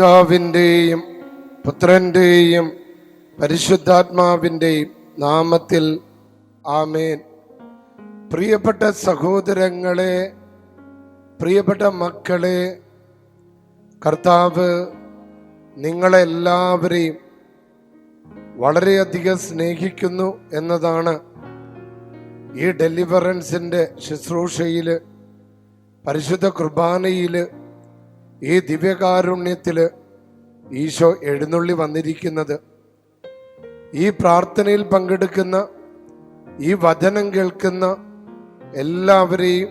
പിതാവിന്റെയും പുത്രന്റെയും പരിശുദ്ധാത്മാവിന്റെയും നാമത്തിൽ ആമേൻ. പ്രിയപ്പെട്ട സഹോദരങ്ങളെ പ്രിയപ്പെട്ട മക്കളെ കർത്താവ് നിങ്ങളെല്ലാവരെയും വളരെയധികം സ്നേഹിക്കുന്നു എന്നതാണ് ഈ ഡെലിവറൻസിന്റെ ശുശ്രൂഷയിൽ പരിശുദ്ധ കുർബാനയിൽ ഈ ദിവ്യകാരുണ്യത്തിൽ ഈശോ എഴുന്നള്ളി വന്നിരിക്കുന്നത്. ഈ പ്രാർത്ഥനയിൽ പങ്കെടുക്കുന്ന ഈ വചനം കേൾക്കുന്ന എല്ലാവരെയും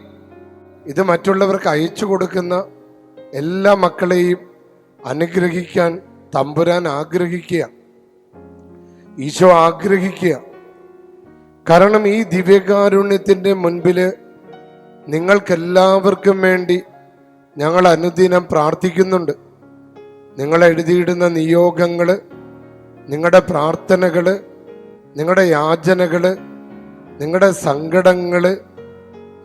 ഇത് മറ്റുള്ളവർക്ക് അയച്ചു കൊടുക്കുന്ന എല്ലാ മക്കളെയും അനുഗ്രഹിക്കാൻ തമ്പുരാൻ ആഗ്രഹിക്കുക. ഈശോ ആഗ്രഹിക്കുക. കാരണം ഈ ദിവ്യകാരുണ്യത്തിന്റെ മുൻപിൽ നിങ്ങൾക്കെല്ലാവർക്കും വേണ്ടി ഞങ്ങൾ അനുദിനം പ്രാർത്ഥിക്കുന്നുണ്ട്. നിങ്ങൾ എഴുതിയിടുന്ന നിയോഗങ്ങൾ നിങ്ങളുടെ പ്രാർത്ഥനകൾ നിങ്ങളുടെ യാചനകൾ നിങ്ങളുടെ സങ്കടങ്ങൾ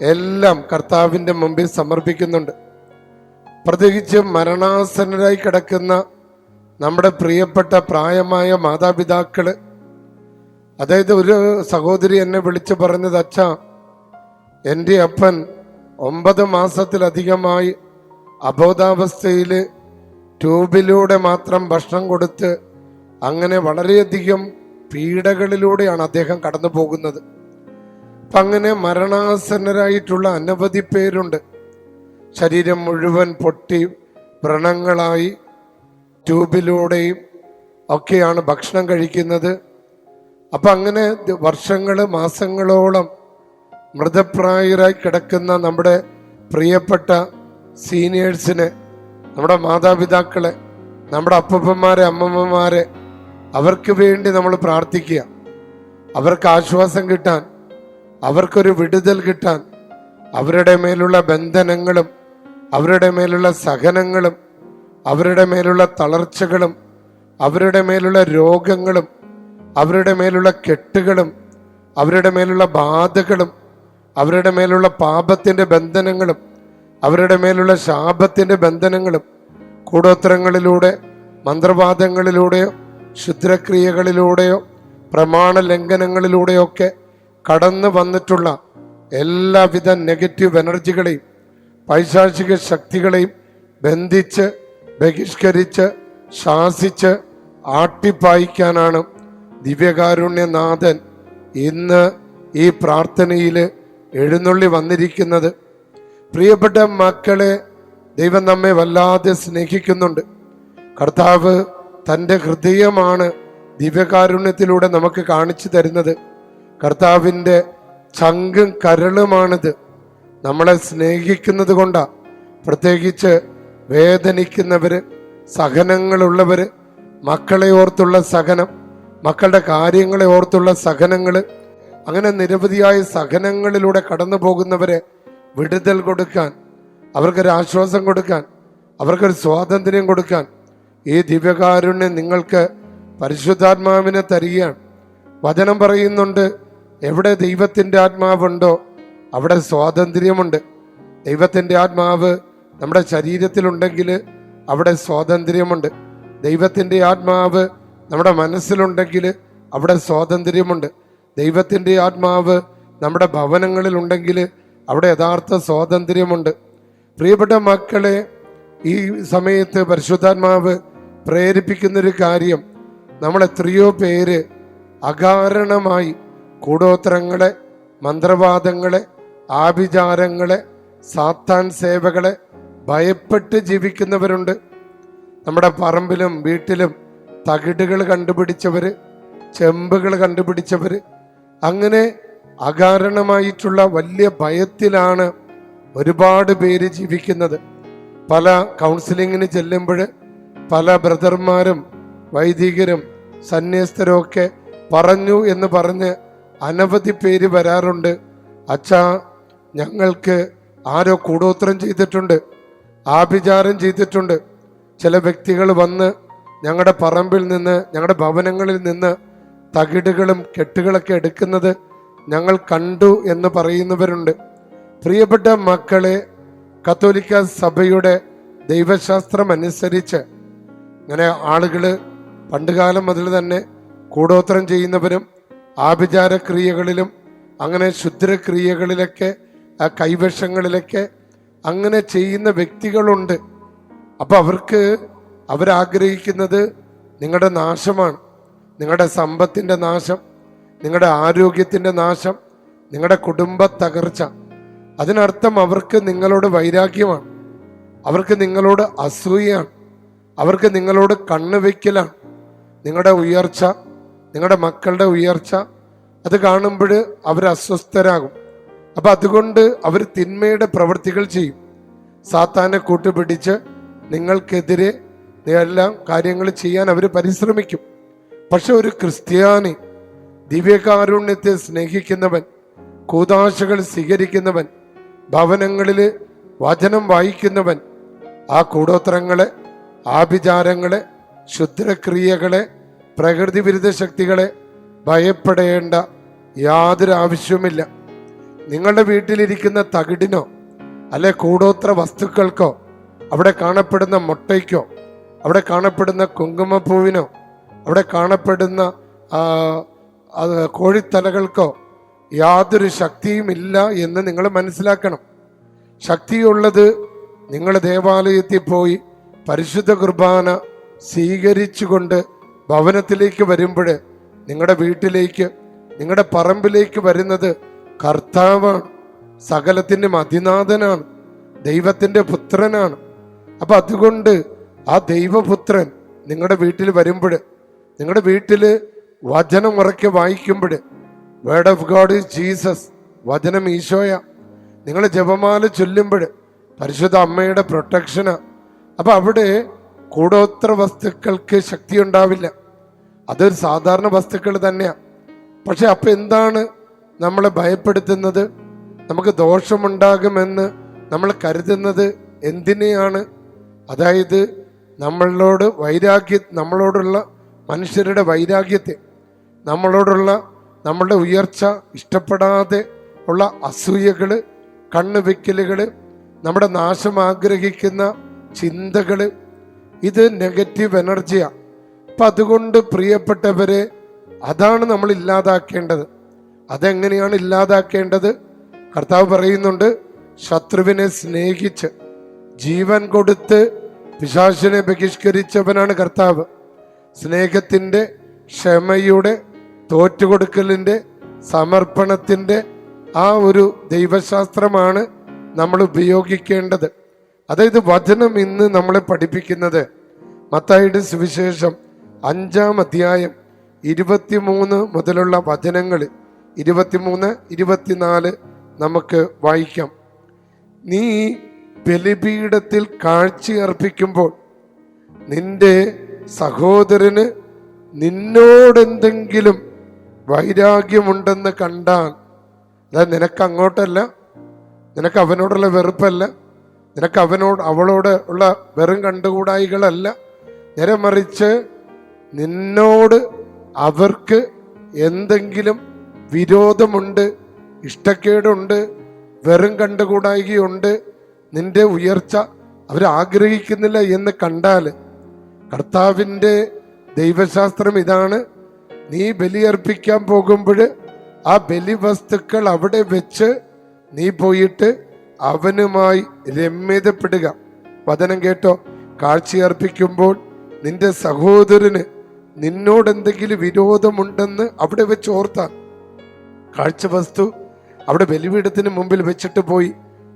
എല്ലാം കർത്താവിന്റെ മുമ്പിൽ സമർപ്പിക്കുന്നുണ്ട്. പ്രത്യേകിച്ച് മരണാസന്നരായി കിടക്കുന്ന നമ്മുടെ പ്രിയപ്പെട്ട പ്രായമായ മാതാപിതാക്കൾ അതായത് ഒരു സഹോദരി എന്നെ വിളിച്ചു പറഞ്ഞത് അച്ഛ എന്റെ അപ്പൻ ഒമ്പത് മാസത്തിലധികമായി അബോധാവസ്ഥയിൽ ട്യൂബിലൂടെ മാത്രം ഭക്ഷണം കൊടുത്ത് അങ്ങനെ വളരെയധികം പീഡകളിലൂടെയാണ് അദ്ദേഹം കടന്നു പോകുന്നത്. അപ്പം അങ്ങനെ മരണാസന്നരായിട്ടുള്ള അനവധി പേരുണ്ട്. ശരീരം മുഴുവൻ പൊട്ടി വ്രണങ്ങളായി ട്യൂബിലൂടെയും ഒക്കെയാണ് ഭക്ഷണം കഴിക്കുന്നത്. അപ്പം അങ്ങനെ വർഷങ്ങൾ മാസങ്ങളോളം മൃതപ്രായരായി കിടക്കുന്ന നമ്മുടെ പ്രിയപ്പെട്ട സീനിയേഴ്സിനെ നമ്മുടെ മാതാപിതാക്കളെ നമ്മുടെ അപ്പപ്പന്മാരെ അമ്മമ്മമാരെ അവർക്ക് വേണ്ടി നമ്മൾ പ്രാർത്ഥിക്കുക. അവർക്ക് ആശ്വാസം കിട്ടാൻ അവർക്കൊരു വിടുതൽ കിട്ടാൻ അവരുടെ മേലുള്ള ബന്ധനങ്ങളും അവരുടെ മേലുള്ള സഹനങ്ങളും അവരുടെ മേലുള്ള തളർച്ചകളും അവരുടെ മേലുള്ള രോഗങ്ങളും അവരുടെ മേലുള്ള കെട്ടുകളും അവരുടെ മേലുള്ള ബാധകളും അവരുടെ മേലുള്ള പാപത്തിന്റെ ബന്ധനങ്ങളും അവരുടെ മേലുള്ള ശാപത്തിന്റെ ബന്ധനങ്ങളും കൂടോത്തരങ്ങളിലൂടെ മന്ത്രവാദങ്ങളിലൂടെയോ ക്ഷുദ്രക്രിയകളിലൂടെയോ പ്രമാണ ലംഘനങ്ങളിലൂടെയൊക്കെ കടന്നു വന്നിട്ടുള്ള എല്ലാവിധ നെഗറ്റീവ് എനർജികളെയും പൈശാചിക ശക്തികളെയും ബന്ധിച്ച് ബഹിഷ്കരിച്ച് ശാസിച്ച് ആട്ടിപ്പായിക്കാനാണ് ദിവ്യകാരുണ്യനാഥൻ ഇന്ന് ഈ പ്രാർത്ഥനയിൽ എഴുന്നള്ളി വന്നിരിക്കുന്നത്. പ്രിയപ്പെട്ട മക്കളെ ദൈവം നമ്മെ വല്ലാതെ സ്നേഹിക്കുന്നുണ്ട്. കർത്താവ് തന്റെ ഹൃദയമാണ് ദിവ്യകാരുണ്യത്തിലൂടെ നമുക്ക് കാണിച്ചു തരുന്നത്. കർത്താവിന്റെ ചങ്കും കരളുമാണിത്. നമ്മളെ സ്നേഹിക്കുന്നത് കൊണ്ടാ. പ്രത്യേകിച്ച് വേദനിക്കുന്നവര് സഹനങ്ങളുള്ളവര് മക്കളെ ഓർത്തുള്ള സഹനം മക്കളുടെ കാര്യങ്ങളെ ഓർത്തുള്ള സഹനങ്ങൾ അങ്ങനെ നിരവധിയായ സഹനങ്ങളിലൂടെ കടന്നു പോകുന്നവരെ വിടുതൽ കൊടുക്കാൻ അവർക്കൊരു ആശ്വാസം കൊടുക്കാൻ അവർക്കൊരു സ്വാതന്ത്ര്യം കൊടുക്കാൻ ഈ ദിവ്യകാരുണ്യം നിങ്ങൾക്ക് പരിശുദ്ധാത്മാവിനെ തരികയാണ്. വചനം പറയുന്നുണ്ട് എവിടെ ദൈവത്തിന്റെ ആത്മാവുണ്ടോ അവിടെ സ്വാതന്ത്ര്യമുണ്ട്. ദൈവത്തിന്റെ ആത്മാവ് നമ്മുടെ ശരീരത്തിലുണ്ടെങ്കിൽ അവിടെ സ്വാതന്ത്ര്യമുണ്ട്. ദൈവത്തിന്റെ ആത്മാവ് നമ്മുടെ മനസ്സിലുണ്ടെങ്കിൽ അവിടെ സ്വാതന്ത്ര്യമുണ്ട്. ദൈവത്തിന്റെ ആത്മാവ് നമ്മുടെ ഭവനങ്ങളിലുണ്ടെങ്കിൽ അവിടെ യഥാർത്ഥ സ്വാതന്ത്ര്യമുണ്ട്. പ്രിയപ്പെട്ട മക്കളെ ഈ സമയത്ത് പരിശുദ്ധാത്മാവ് പ്രേരിപ്പിക്കുന്നൊരു കാര്യം നമ്മൾ എത്രയോ പേര് അകാരണമായി കൂടോത്രങ്ങളെ മന്ത്രവാദങ്ങളെ ആഭിചാരങ്ങളെ സാത്താൻ സേവകളെ ഭയപ്പെട്ട് ജീവിക്കുന്നവരുണ്ട്. നമ്മുടെ പറമ്പിലും വീട്ടിലും തകിടുകൾ കണ്ടുപിടിച്ചവര് ചെമ്പുകൾ കണ്ടുപിടിച്ചവര് അങ്ങനെ അകാരണമായിട്ടുള്ള വലിയ ഭയത്തിലാണ് ഒരുപാട് പേര് ജീവിക്കുന്നത്. പല കൗൺസിലിങ്ങിന് ചെല്ലുമ്പോൾ പല ബ്രദർമാരും വൈദികരും സന്യസ്തരും ഒക്കെ പറഞ്ഞു എന്ന് പറഞ്ഞ് അനവധി പേര് വരാറുണ്ട്. അച്ഛാ ഞങ്ങൾക്ക് ആരോ കൂടോത്രം ചെയ്തിട്ടുണ്ട് ആഭിചാരം ചെയ്തിട്ടുണ്ട്. ചില വ്യക്തികൾ വന്ന് ഞങ്ങളുടെ പറമ്പിൽ നിന്ന് ഞങ്ങളുടെ ഭവനങ്ങളിൽ നിന്ന് തകിടുകളും കെട്ടുകളൊക്കെ എടുക്കുന്നത് ഞങ്ങൾ കണ്ടു എന്ന് പറയുന്നവരുണ്ട്. പ്രിയപ്പെട്ട മക്കളെ കത്തോലിക്ക സഭയുടെ ദൈവശാസ്ത്രം അനുസരിച്ച് ഇങ്ങനെ ആളുകൾ പണ്ടുകാലം മുതൽ തന്നെ കൂടോത്രം ചെയ്യുന്നവരും ആഭിചാരക്രിയകളിലും അങ്ങനെ ശുദ്രക്രിയകളിലൊക്കെ കൈവശങ്ങളിലൊക്കെ അങ്ങനെ ചെയ്യുന്ന വ്യക്തികളുണ്ട്. അപ്പൊ അവർക്ക് അവരാഗ്രഹിക്കുന്നത് നിങ്ങളുടെ നാശമാണ് നിങ്ങളുടെ സമ്പത്തിന്റെ നാശം. നിങ്ങളുടെ ആരോഗ്യത്തിന്റെ നാശം നിങ്ങളുടെ കുടുംബ തകർച്ച അതിനർത്ഥം അവർക്ക് നിങ്ങളോട് വൈരാഗ്യമാണ്. അവർക്ക് നിങ്ങളോട് അസൂയയാണ്. അവർക്ക് നിങ്ങളോട് കണ്ണുവെക്കലാണ് നിങ്ങളുടെ ഉയർച്ച നിങ്ങളുടെ മക്കളുടെ ഉയർച്ച അത് കാണുമ്പോൾ അവർ അസ്വസ്ഥരാകും. അപ്പൊ അതുകൊണ്ട് അവർ തിന്മയുടെ പ്രവൃത്തികൾ ചെയ്യും. സാത്താനെ കൂട്ടുപിടിച്ച് നിങ്ങൾക്കെതിരെ എല്ലാം കാര്യങ്ങൾ ചെയ്യാൻ അവർ പരിശ്രമിക്കും. പക്ഷെ ഒരു ക്രിസ്ത്യാനി ദിവ്യകാരുണ്യത്തെ സ്നേഹിക്കുന്നവൻ കൂതാശകൾ സ്വീകരിക്കുന്നവൻ ഭവനങ്ങളിൽ വചനം വായിക്കുന്നവൻ ആ കൂടോത്രങ്ങളെ ആഭിചാരങ്ങളെ ക്ഷുദ്രക്രിയകളെ പ്രകൃതി വിരുദ്ധ ശക്തികളെ ഭയപ്പെടേണ്ട യാതൊരു ആവശ്യവുമില്ല. നിങ്ങളുടെ വീട്ടിലിരിക്കുന്ന തകിടിനോ അല്ലെ കൂടോത്ര വസ്തുക്കൾക്കോ അവിടെ കാണപ്പെടുന്ന മുട്ടയ്ക്കോ അവിടെ കാണപ്പെടുന്ന കുങ്കുമപ്പൂവിനോ അവിടെ കാണപ്പെടുന്ന അത് കോഴിത്തലകൾക്കോ യാതൊരു ശക്തിയും ഇല്ല എന്ന് നിങ്ങൾ മനസ്സിലാക്കണം. ശക്തിയുള്ളത് നിങ്ങൾ ദേവാലയത്തിൽ പോയി പരിശുദ്ധ കുർബാന സ്വീകരിച്ചുകൊണ്ട് ഭവനത്തിലേക്ക് വരുമ്പോൾ നിങ്ങളുടെ വീട്ടിലേക്ക് നിങ്ങളുടെ പറമ്പിലേക്ക് വരുന്നത് കർത്താവാണ് സകലത്തിന്റെ അതിനാഥനാണ് ദൈവത്തിന്റെ പുത്രനാണ്. അപ്പം അതുകൊണ്ട് ആ ദൈവപുത്രൻ നിങ്ങളുടെ വീട്ടിൽ വരുമ്പോൾ നിങ്ങളുടെ വീട്ടിൽ വചനം ഉറക്കെ വായിക്കുമ്പോൾ word of God is Jesus വചനം ഈശോയ. നിങ്ങൾ ജപമാല ചൊല്ലുമ്പോൾ പരിശുദ്ധ അമ്മയുടെ പ്രൊട്ടക്ഷനാ. അപ്പൊ അവിടെ കൂടോത്ര വസ്തുക്കൾക്ക് ശക്തി ഉണ്ടാവില്ല അതൊരു സാധാരണ വസ്തുക്കൾ തന്നെയാ. പക്ഷെ അപ്പൊ എന്താണ് നമ്മളെ ഭയപ്പെടുത്തുന്നത്? നമുക്ക് ദോഷമുണ്ടാകുമെന്ന് നമ്മൾ കരുതുന്നത് എന്തിനെയാണ്? അതായത് നമ്മളോട് വൈരാഗ്യ നമ്മളോടുള്ള മനുഷ്യരുടെ വൈരാഗ്യത്തെ നമ്മളോടുള്ള നമ്മളുടെ ഉയർച്ച ഇഷ്ടപ്പെടാതെ ഉള്ള അസൂയകൾ കണ്ണു വെക്കലുകൾ നമ്മുടെ നാശം ആഗ്രഹിക്കുന്ന ചിന്തകൾ ഇത് നെഗറ്റീവ് എനർജിയാണ് അപ്പം അതുകൊണ്ട് പ്രിയപ്പെട്ടവരെ അതാണ് നമ്മൾ ഇല്ലാതാക്കേണ്ടത്. അതെങ്ങനെയാണ് ഇല്ലാതാക്കേണ്ടത്? കർത്താവ് പറയുന്നുണ്ട് ശത്രുവിനെ സ്നേഹിച്ച് ജീവൻ കൊടുത്ത് പിശാചിനെ ബഹിഷ്കരിച്ചവനാണ് കർത്താവ്. സ്നേഹത്തിന്റെ ക്ഷമയുടെ തോറ്റുകൊടുക്കലിന്റെ സമർപ്പണത്തിന്റെ ആ ഒരു ദൈവശാസ്ത്രമാണ് നമ്മൾ ഉപയോഗിക്കേണ്ടത്. അതായത് വചനം ഇന്ന് നമ്മളെ പഠിപ്പിക്കുന്നത്. മത്തായിയുടെ സുവിശേഷം അഞ്ചാം അധ്യായം ഇരുപത്തിമൂന്ന് മുതലുള്ള വചനങ്ങൾ ഇരുപത്തിമൂന്ന് ഇരുപത്തിനാല് നമുക്ക് വായിക്കാം. നീ ബലിപീഠത്തിൽ കാഴ്ചയർപ്പിക്കുമ്പോൾ നിന്റെ സഹോദരന് നിന്നോടെന്തെങ്കിലും വൈരാഗ്യമുണ്ടെന്ന് കണ്ടാൽ അതായത് നിനക്ക് അങ്ങോട്ടല്ല നിനക്ക് അവനോടുള്ള വെറുപ്പല്ല നിനക്ക് അവനോട് അവളോട് ഉള്ള വെറും കണ്ടുകൂടായികളല്ല. നേരെ മറിച്ച് നിന്നോട് അവർക്ക് എന്തെങ്കിലും വിരോധമുണ്ട് ഇഷ്ടക്കേടുണ്ട് വെറും കണ്ടുകൂടായികയുണ്ട് നിന്റെ ഉയർച്ച അവരാഗ്രഹിക്കുന്നില്ല എന്ന് കണ്ടാൽ കർത്താവിന്റെ ദൈവശാസ്ത്രം ഇതാണ്. നീ ബലിയർപ്പിക്കാൻ പോകുമ്പോൾ ആ ബലി വസ്തുക്കൾ അവിടെ വെച്ച് നീ പോയിട്ട് അവനുമായി രമ്യതപ്പെടുക. വചനം കേട്ടോ. കാഴ്ചയർപ്പിക്കുമ്പോൾ നിന്റെ സഹോദരന് നിന്നോട് എന്തെങ്കിലും വിരോധമുണ്ടെന്ന് അവിടെ വെച്ച് ഓർത്താൽ. കാഴ്ച വസ്തു അവിടെ ബലിപീഠത്തിന് മുമ്പിൽ വെച്ചിട്ട് പോയി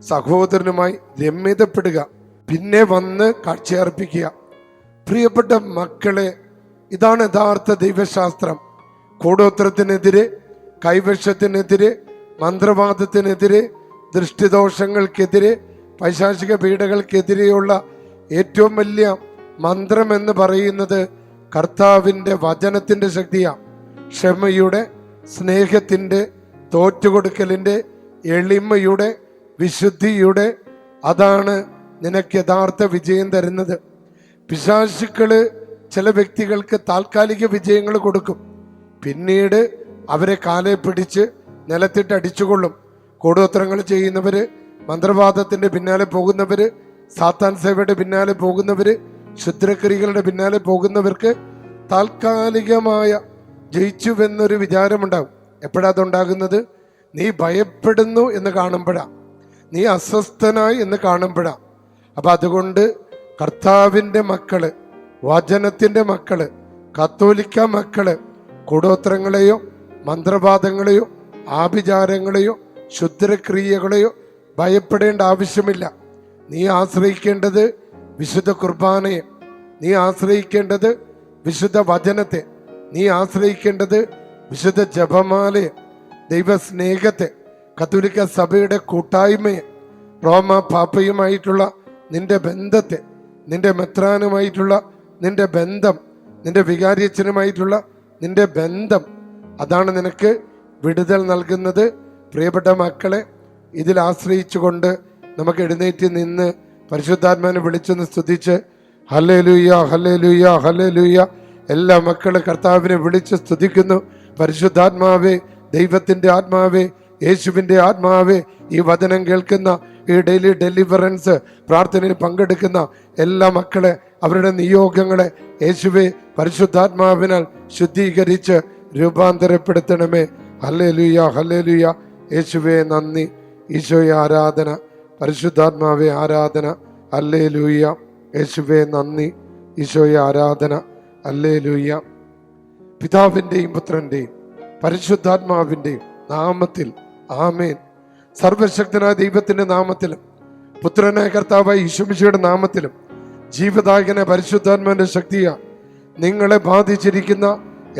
സഹോദരനുമായി രമ്യതപ്പെടുക. പിന്നെ വന്ന് കാഴ്ചയർപ്പിക്കുക. പ്രിയപ്പെട്ട മക്കളെ ഇതാണ് യഥാർത്ഥ ദൈവശാസ്ത്രം. കൂടോത്രത്തിനെതിരെ കൈവശത്തിനെതിരെ മന്ത്രവാദത്തിനെതിരെ ദൃഷ്ടിദോഷങ്ങൾക്കെതിരെ പൈശാചിക പീഡകൾക്കെതിരെയുള്ള ഏറ്റവും വലിയ മന്ത്രം എന്ന് പറയുന്നത് കർത്താവിന്റെ വചനത്തിന്റെ ശക്തിയാണ്. ക്ഷമയുടെ സ്നേഹത്തിന്റെ തോറ്റുകൊടുക്കലിന്റെ എളിമയുടെ വിശുദ്ധിയുടെ അതാണ് നിനക്ക് യഥാർത്ഥ വിജയം തരുന്നത്. പിശാചുക്കൾ ചില വ്യക്തികൾക്ക് താൽക്കാലിക വിജയങ്ങൾ കൊടുക്കും. പിന്നീട് അവരെ കാലെ പിടിച്ച് നിലത്തിട്ട് അടിച്ചുകൊള്ളും. കൂടോത്രങ്ങൾ ചെയ്യുന്നവര് മന്ത്രവാദത്തിന്റെ പിന്നാലെ പോകുന്നവര് സാത്താൻ സേവയുടെ പിന്നാലെ പോകുന്നവര് ക്ഷുദ്രക്രിയകളുടെ പിന്നാലെ പോകുന്നവർക്ക് താൽക്കാലികമായ ജയിച്ചുവെന്നൊരു വിചാരമുണ്ടാകും എപ്പോഴാ അതുണ്ടാകുന്നത്? നീ ഭയപ്പെടുന്നു എന്ന് കാണുമ്പോഴാ. നീ അസ്വസ്ഥനായി എന്ന് കാണുമ്പോഴാ. അപ്പൊ അതുകൊണ്ട് കർത്താവിന്റെ മക്കൾ വചനത്തിന്റെ മക്കൾ കത്തോലിക്ക മക്കൾ കൂടോത്രങ്ങളെയോ മന്ത്രവാദങ്ങളെയോ ആഭിചാരങ്ങളെയോ ശുദ്രക്രിയകളെയോ ഭയപ്പെടേണ്ട ആവശ്യമില്ല. നീ ആശ്രയിക്കേണ്ടത് വിശുദ്ധ കുർബാനയെ നീ ആശ്രയിക്കേണ്ടത് വിശുദ്ധ വചനത്തെ നീ ആശ്രയിക്കേണ്ടത് വിശുദ്ധ ജപമാലയെ ദൈവസ്നേഹത്തെ കത്തോലിക്ക സഭയുടെ കൂട്ടായ്മയെ റോമ പാപ്പയുമായിട്ടുള്ള നിന്റെ ബന്ധത്തെ നിന്റെ മെത്രാനുമായിട്ടുള്ള നിന്റെ ബന്ധം നിന്റെ വികാരിയച്ഛനുമായിട്ടുള്ള നിന്റെ ബന്ധം അതാണ് നിനക്ക് വിടുതൽ നൽകുന്നത്. പ്രിയപ്പെട്ട മക്കളെ ഇതിൽ ആശ്രയിച്ചുകൊണ്ട് നമുക്ക് എഴുന്നേറ്റ് നിന്ന് പരിശുദ്ധാത്മാനെ വിളിച്ചൊന്ന് സ്തുതിച്ച് ഹലേ ലൂയ ഹലേ ലൂയ ഹലേ ലൂയ എല്ലാ മക്കളും കർത്താവിനെ വിളിച്ച് സ്തുതിക്കുന്നു. പരിശുദ്ധാത്മാവേ ദൈവത്തിന്റെ ആത്മാവേ യേശുവിന്റെ ആത്മാവേ ഈ വചനം കേൾക്കുന്ന ഈ ഡെയിലി ഡെലിവറൻസ് പ്രാർത്ഥനയിൽ പങ്കെടുക്കുന്ന എല്ലാ മക്കളെ അവരുടെ നിയോഗങ്ങളെ യേശുവെ പരിശുദ്ധാത്മാവിനാൽ ശുദ്ധീകരിച്ച് രൂപാന്തരപ്പെടുത്തണമേ. ഹല്ലേ ലുയ ഹല്ലേ ലുയ യേശുവെ നന്ദി. ഈശോയെ ആരാധന പരിശുദ്ധാത്മാവെ ആരാധന. അല്ലേ ലൂയ യേശുവെ നന്ദി. ഈശോയെ ആരാധന. അല്ലേ ലൂയ പിതാവിന്റെയും പുത്രന്റെയും പരിശുദ്ധാത്മാവിന്റെയും നാമത്തിൽ ആമേൻ. സർവശക്തനായ ദൈവത്തിന്റെ നാമത്തിലും പുത്രനായ കർത്താവായ ഈശ്വമിശയുടെ നാമത്തിലും ജീവദായകന പരിശുദ്ധാത്മാന്റെ ശക്തിയ നിങ്ങളെ ബാധിച്ചിരിക്കുന്ന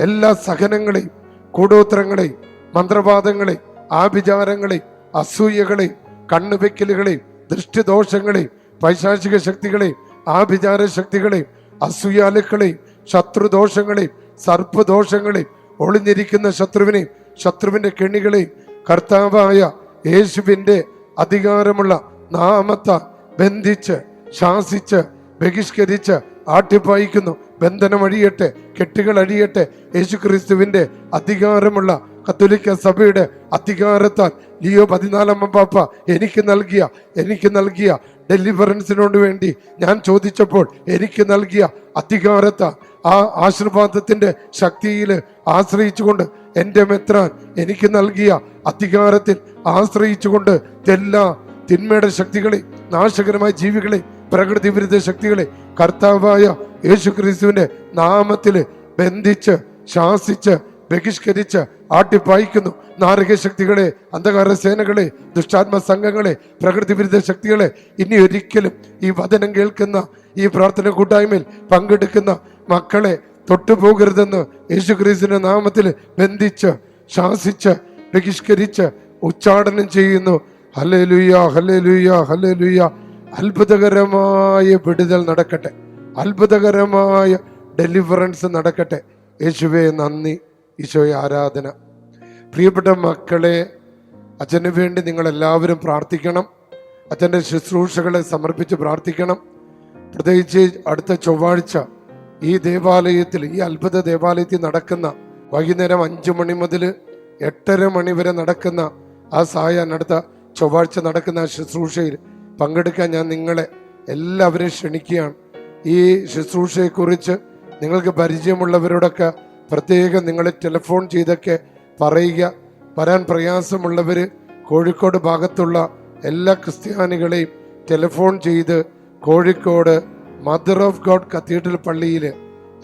എല്ലാ സഹനങ്ങളെയും കൂടോത്രങ്ങളെയും മന്ത്രവാദങ്ങളെയും ആഭിചാരങ്ങളെയും അസൂയകളെയും കണ്ണുവെക്കലുകളെയും ദൃഷ്ടിദോഷങ്ങളെയും പൈശാചിക ശക്തികളെയും ആഭിചാര ശക്തികളെയും അസൂയാലുക്കളെയും ശത്രുദോഷങ്ങളെയും സർപ്പദോഷങ്ങളെയും ഒളിഞ്ഞിരിക്കുന്ന ശത്രുവിനെയും ശത്രുവിന്റെ കെണികളെയും കർത്താവായ യേശുവിന്റെ അധികാരമുള്ള നാമത്ത ബന്ധിച്ച് ശാസിച്ച് ബഹിഷ്കരിച്ച് ആട്ടിപ്പായിക്കുന്നു. ബന്ധനം അഴിയട്ടെ കെട്ടുകൾ അഴിയട്ടെ യേശുക്രിസ്തുവിന്റെ അധികാരമുള്ള കത്തോലിക്ക സഭയുടെ അധികാരത്താൽ ലിയോ പതിനാലാം പാപ്പ എനിക്ക് നൽകിയ എനിക്ക് നൽകിയ ഡെലിവറൻസിനോട് വേണ്ടി ഞാൻ ചോദിച്ചപ്പോൾ എനിക്ക് നൽകിയ അധികാരത്താൽ ആ ആശീർവാദത്തിന്റെ ശക്തിയിൽ ആശ്രയിച്ചുകൊണ്ട് എന്റെ മെത്രാൻ എനിക്ക് നൽകിയ അധികാരത്തിൽ ആശ്രയിച്ചുകൊണ്ട് എല്ലാ തിന്മയുടെ ശക്തികളെ നാശകരമായ ജീവികളെ പ്രകൃതി വിരുദ്ധ ശക്തികളെ കർത്താവായ യേശു ക്രിസ്തുവിന്റെ നാമത്തിൽ ബന്ധിച്ച് ശാസിച്ച് ബഹിഷ്കരിച്ച് ആട്ടിപ്പായിക്കുന്നു. നാരക ശക്തികളെ അന്ധകാര സേനകളെ ദുഷ്ടാത്മ സംഘങ്ങളെ പ്രകൃതി വിരുദ്ധ ശക്തികളെ ഇനി ഒരിക്കലും ഈ വചനം കേൾക്കുന്ന ഈ പ്രാർത്ഥന കൂട്ടായ്മയിൽ പങ്കെടുക്കുന്ന മക്കളെ തൊട്ടുപോകരുതെന്ന് യേശു ക്രിസ്തുവിന്റെ നാമത്തിൽ ബന്ധിച്ച് ശാസിച്ച് ബഹിഷ്കരിച്ച് ഉച്ചാടനം ചെയ്യുന്നു. ഹലേ ലുയ്യ ഹലേ ലുയ്യ ഹലേ ലുയ്യ അത്ഭുതകരമായ വിടുതൽ നടക്കട്ടെ. അത്ഭുതകരമായ ഡെലിവറൻസ് നടക്കട്ടെ. യേശുവെ നന്ദി. ഈശോയെ ആരാധന. പ്രിയപ്പെട്ട മക്കളെ അച്ഛന് വേണ്ടി നിങ്ങൾ എല്ലാവരും പ്രാർത്ഥിക്കണം. അച്ഛന്റെ ശുശ്രൂഷകളെ സമർപ്പിച്ച് പ്രാർത്ഥിക്കണം. പ്രത്യേകിച്ച് അടുത്ത ചൊവ്വാഴ്ച ഈ ദേവാലയത്തിൽ ഈ അത്ഭുത ദേവാലയത്തിൽ നടക്കുന്ന വൈകുന്നേരം അഞ്ചു മണി മുതൽ എട്ടര മണി വരെ നടക്കുന്ന ആ സായാഹ്നം അടുത്ത ചൊവ്വാഴ്ച നടക്കുന്ന ശുശ്രൂഷയിൽ പങ്കെടുക്കാൻ ഞാൻ നിങ്ങളെ എല്ലാവരെയും ക്ഷണിക്കുകയാണ്. ഈ ശുശ്രൂഷയെക്കുറിച്ച് നിങ്ങൾക്ക് പരിചയമുള്ളവരോടൊക്കെ പ്രത്യേകം നിങ്ങൾ ടെലിഫോൺ ചെയ്തൊക്കെ പറയുക. വരാൻ പ്രയാസമുള്ളവർ കോഴിക്കോട് ഭാഗത്തുള്ള എല്ലാ ക്രിസ്ത്യാനികളെയും ടെലിഫോൺ ചെയ്ത് Kozhikode mother of God cathedral പള്ളിയിൽ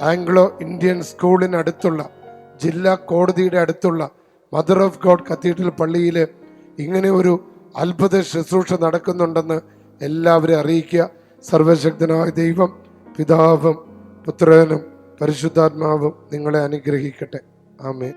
ആംഗ്ലോ ഇന്ത്യൻ സ്കൂളിനടുത്തുള്ള ജില്ലാ കോടതിയുടെ അടുത്തുള്ള മദർ ഓഫ് ഗോഡ് കത്തീഡ്രൽ പള്ളിയിൽ ഇങ്ങനെ ഒരു അത്ഭുത ശുശ്രൂഷ നടക്കുന്നുണ്ടെന്ന് എല്ലാവരെയും അറിയിക്കുക. സർവശക്തനായ ദൈവം പിതാവും പുത്രനും പരിശുദ്ധാത്മാവും നിങ്ങളെ അനുഗ്രഹിക്കട്ടെ. ആമേ